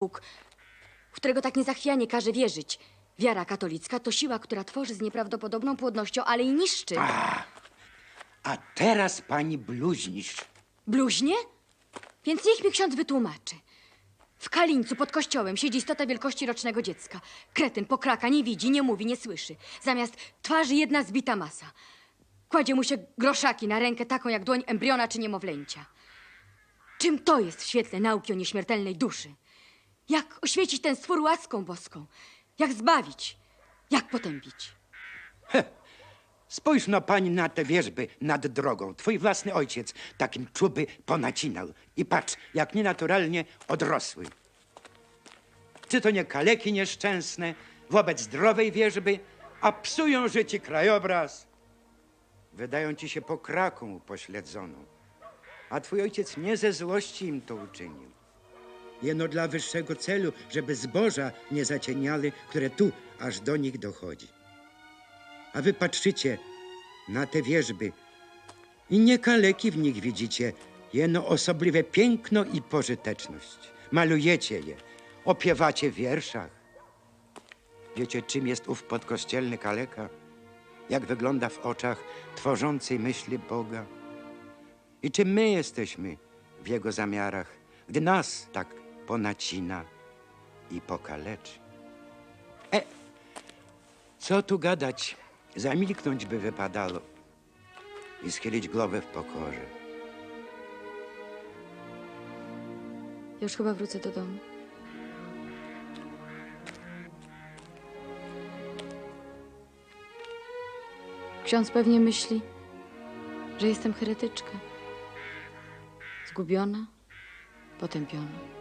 Bóg, w którego tak niezachwianie każe wierzyć. Wiara katolicka to siła, która tworzy z nieprawdopodobną płodnością, ale i niszczy. A teraz pani bluźnisz. Bluźnie? Więc niech mi ksiądz wytłumaczy. W Kalińcu pod kościołem siedzi istota wielkości rocznego dziecka. Kretyn pokraka, nie widzi, nie mówi, nie słyszy. Zamiast twarzy jedna zbita masa. Kładzie mu się groszaki na rękę taką jak dłoń embriona czy niemowlęcia. Czym to jest w świetle nauki o nieśmiertelnej duszy? Jak oświecić ten stwór łaską boską? Jak zbawić? Jak potępić? Spójrz no pani na te wierzby nad drogą. Twój własny ojciec takim czuby ponacinał. I patrz, jak nienaturalnie odrosły. Czy to nie kaleki nieszczęsne wobec zdrowej wierzby, a psują życie krajobraz? Wydają ci się pokraką upośledzoną. A twój ojciec nie ze złości im to uczynił. Jeno dla wyższego celu, żeby zboża nie zacieniały, które tu aż do nich dochodzi. A wy patrzycie na te wierzby i nie kaleki w nich widzicie, jeno osobliwe piękno i pożyteczność. Malujecie je, opiewacie w wierszach. Wiecie, czym jest ów podkościelny kaleka? Jak wygląda w oczach tworzącej myśli Boga? I czym my jesteśmy w Jego zamiarach, gdy nas tak ponacina i pokaleczy? E, co tu gadać? Zamilknąć by wypadało i schylić głowę w pokorze. Już chyba wrócę do domu. Ksiądz pewnie myśli, że jestem heretyczka. Zgubiona, potępiona.